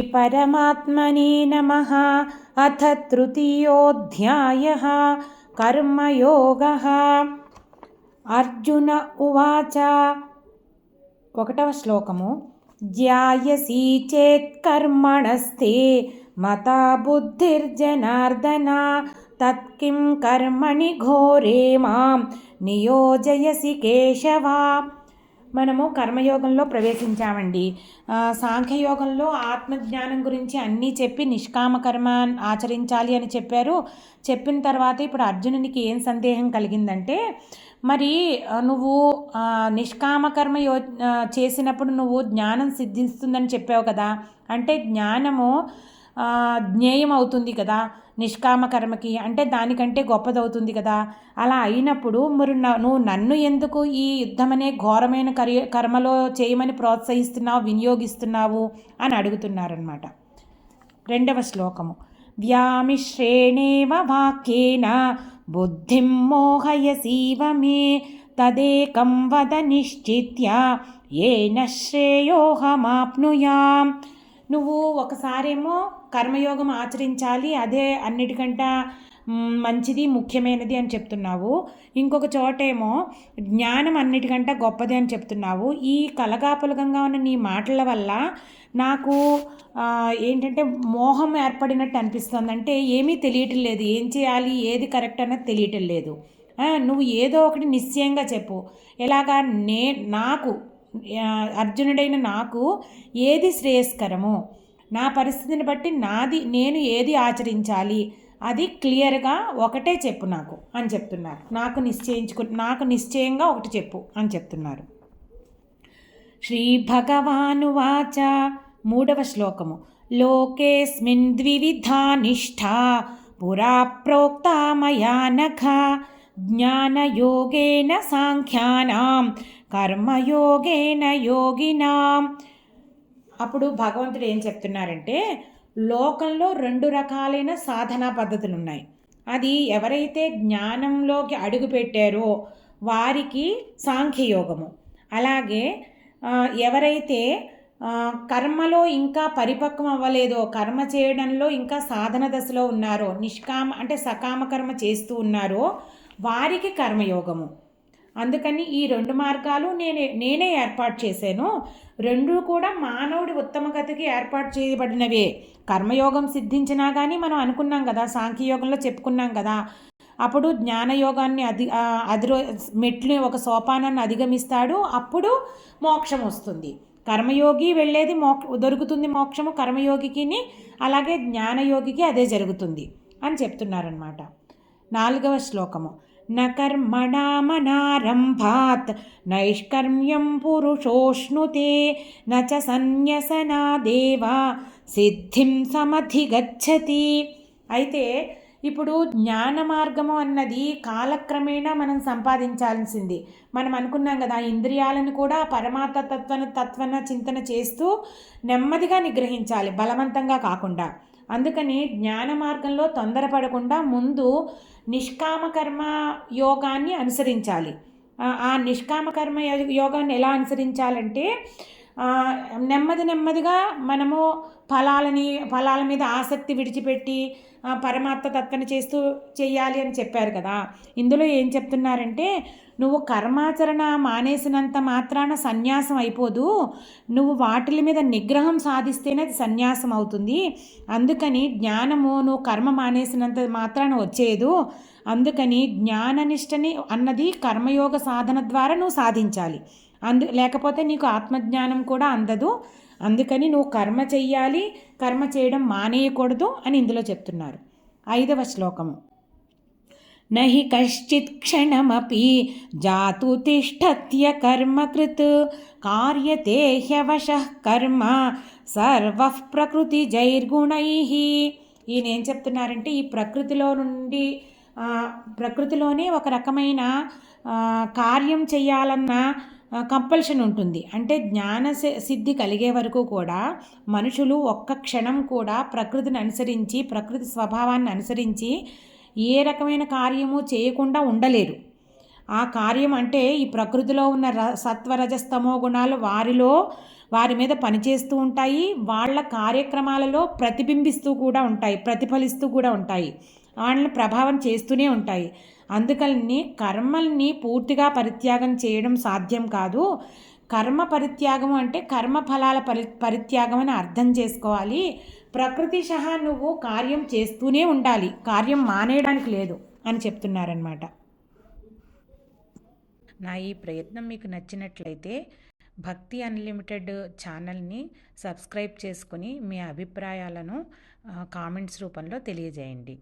श्रीपरमात्मने नमः अथ तृतीयोऽध्यायः कर्मयोगः అర్జున ఉవాచ ఒకటవ శ్లోకము ధ్యాయసి చేత్కర్మణస్తే మతా బుద్ధిర్జనార్దన తత్కిం కర్మణి ఘోరే మాం నియోజయసి కేశవా మనము కర్మయోగంలో ప్రవేశించామండి. సాంఖ్యయోగంలో ఆత్మజ్ఞానం గురించి అన్నీ చెప్పి నిష్కామ కర్మ ఆచరించాలి అని చెప్పారు. చెప్పిన తర్వాత ఇప్పుడు అర్జునునికి ఏం సందేహం కలిగిందంటే మరి నువ్వు నిష్కామకర్మ యో చేసినప్పుడు నువ్వు జ్ఞానం సిద్ధిస్తుందని చెప్పావు కదా. అంటే జ్ఞానము జ్ఞేయం అవుతుంది కదా నిష్కామ కర్మకి అంటే దానికంటే గొప్పదవుతుంది కదా. అలా అయినప్పుడు మరి నువ్వు నన్ను ఎందుకు ఈ యుద్ధమనే ఘోరమైన కరి కర్మలో చేయమని ప్రోత్సహిస్తున్నావు వినియోగిస్తున్నావు అని అడుగుతున్నారనమాట రెండవ శ్లోకము. వ్యామిశ్రేణేవ వాక్యేన బుద్ధిం మోహయసీవ మే తదేకం వద నిశ్చిత్య ఏన శ్రేయోహమాప్నుయాం నువ్వు ఒకసారేమో కర్మయోగం ఆచరించాలి అదే అన్నిటికంట మంచిది ముఖ్యమైనది అని చెప్తున్నావు. ఇంకొక చోటేమో జ్ఞానం అన్నిటికంటే గొప్పది అని చెప్తున్నావు. ఈ కలగాపులగంగా ఉన్న నీ మాటల వల్ల నాకు ఏంటంటే మోహం ఏర్పడినట్టు అనిపిస్తుంది. అంటే ఏమీ తెలియటం లేదు. ఏం చేయాలి ఏది కరెక్ట్ అన్నది తెలియటం లేదు. నువ్వు ఏదో ఒకటి నిశ్చయంగా చెప్పు. ఎలాగా నే నాకు అర్జునుడైన నాకు ఏది శ్రేయస్కరము నా పరిస్థితిని బట్టి నాది నేను ఏది ఆచరించాలి అది క్లియర్గా ఒకటే చెప్పు నాకు అని చెప్తున్నారు. నాకు నిశ్చయించుకు నాకు నిశ్చయంగా ఒకటి చెప్పు అని చెప్తున్నారు. శ్రీ భగవానువాచ మూడవ శ్లోకము. లోకేస్మిన్ ద్వివిధా నిష్ఠా పురా ప్రోక్తా మయా నఖ జ్ఞానయోగేన సాంఖ్యానాం. కర్మయోగేన యోగినాం. అప్పుడు భగవంతుడు ఏం చెప్తున్నారంటే లోకంలో రెండు రకాలైన సాధనా పద్ధతులు ఉన్నాయి అది ఎవరైతే జ్ఞానంలోకి అడుగు పెట్టారో వారికి సాంఖ్యయోగము. అలాగే ఎవరైతే కర్మలో ఇంకా పరిపక్వం అవ్వలేదో కర్మ చేయడంలో ఇంకా సాధన దశలో ఉన్నారో నిష్కామ అంటే సకామ కర్మ చేస్తూ ఉన్నారో వారికి కర్మయోగము. అందుకని ఈ రెండు మార్గాలు నేనే నేనే ఏర్పాటు చేశాను. రెండు కూడా మానవుడి ఉత్తమ గతికి ఏర్పాటు చేయబడినవే. కర్మయోగం సిద్ధించినా కానీ మనం అనుకున్నాం కదా సాంఖ్యయోగంలో చెప్పుకున్నాం కదా. అప్పుడు జ్ఞానయోగాన్ని అధి ఆ, అధిరో మెట్లు ఒక సోపానాన్ని అధిగమిస్తాడు. అప్పుడు మోక్షం వస్తుంది. కర్మయోగి వెళ్ళేది మోక్ష దొరుకుతుంది మోక్షము కర్మయోగికిని అలాగే జ్ఞానయోగికి అదే జరుగుతుంది అని చెప్తున్నారనమాట నాలుగవ శ్లోకము. న కర్మణామనారంభాత్ నైష్కర్మ్యం పురుషోష్ణుతే న చ సన్యసనాదేవ సిద్ధిం సమధిగచ్చతి. అయితే ఇప్పుడు జ్ఞాన మార్గము అన్నది కాలక్రమేణా మనం సంపాదించాల్సింది. మనం అనుకున్నాం కదా ఇంద్రియాలను కూడా పరమాత్మ తత్వన తత్వన చింతన చేస్తూ నెమ్మదిగా నిగ్రహించాలి బలవంతంగా కాకుండా. అందుకని జ్ఞాన మార్గంలో తొందరపడకుండా ముందు నిష్కామకర్మ యోగాన్ని అనుసరించాలి. ఆ- నిష్కామకర్మ యో- యోగాన్ని ఎలా అనుసరించాలంటే నెమ్మది నెమ్మదిగా మనము ఫలాలని ఫలాల మీద ఆసక్తి విడిచిపెట్టి పరమాత్మ తత్వన చేస్తూ చేయాలి అని చెప్పారు కదా. ఇందులో ఏం చెప్తున్నారంటే నువ్వు కర్మాచరణ మానేసినంత మాత్రాన సన్యాసం అయిపోదు. నువ్వు వాటిల మీద నిగ్రహం సాధిస్తేనే అది సన్యాసం అవుతుంది. అందుకని జ్ఞానము నువ్వు కర్మ మానేసినంత మాత్రాన వచ్చేదు అందుకని జ్ఞాననిష్టని అన్నది కర్మయోగ సాధన ద్వారా నువ్వు సాధించాలి. అందు లేకపోతే నీకు ఆత్మజ్ఞానం కూడా అందదు. అందుకని నువ్వు కర్మ చెయ్యాలి కర్మ చేయడం మానేయకూడదు అని ఇందులో చెప్తున్నారు. ఐదవ శ్లోకము. నహి కశ్చిత్ క్షణమపి జాతు తిష్టత్య కర్మకృత్ కార్యతే హ్యవశ కర్మ సర్వ ప్రకృతి జైర్గుణై. ఈయన ఏం చెప్తున్నారంటే ఈ ప్రకృతిలో నుండి ప్రకృతిలోనే ఒక రకమైన కార్యం చేయాలన్న కంపల్షన్ ఉంటుంది. అంటే జ్ఞాన సి- సిద్ధి కలిగే వరకు కూడా మనుషులు ఒక్క క్షణం కూడా ప్రకృతిని అనుసరించి ప్రకృతి స్వభావాన్ని అనుసరించి ఏ రకమైన కార్యము చేయకుండా ఉండలేరు. ఆ కార్యం అంటే ఈ ప్రకృతిలో ఉన్న ర సత్వరజస్తమో గుణాలు వారిలో వారి మీద పనిచేస్తూ ఉంటాయి. వాళ్ళ కార్యక్రమాలలో ప్రతిబింబిస్తూ కూడా ఉంటాయి ప్రతిఫలిస్తూ కూడా ఉంటాయి. వాళ్ళని ప్రభావం చేస్తూనే ఉంటాయి. అందుకని కర్మల్ని పూర్తిగా పరిత్యాగం చేయడం సాధ్యం కాదు. కర్మ పరిత్యాగం అంటే కర్మ ఫలాల పరి పరిత్యాగం అని అర్థం చేసుకోవాలి. ప్రకృతి సహా నువ్వు కార్యం చేస్తూనే ఉండాలి. కార్యం మానేయడానికి లేదు అని చెప్తున్నారనమాట నా ఈ ప్రయత్నం మీకు నచ్చినట్లయితే భక్తి అన్లిమిటెడ్ ఛానల్ని సబ్స్క్రైబ్ చేసుకుని మీ అభిప్రాయాలను కామెంట్స్ రూపంలో తెలియజేయండి.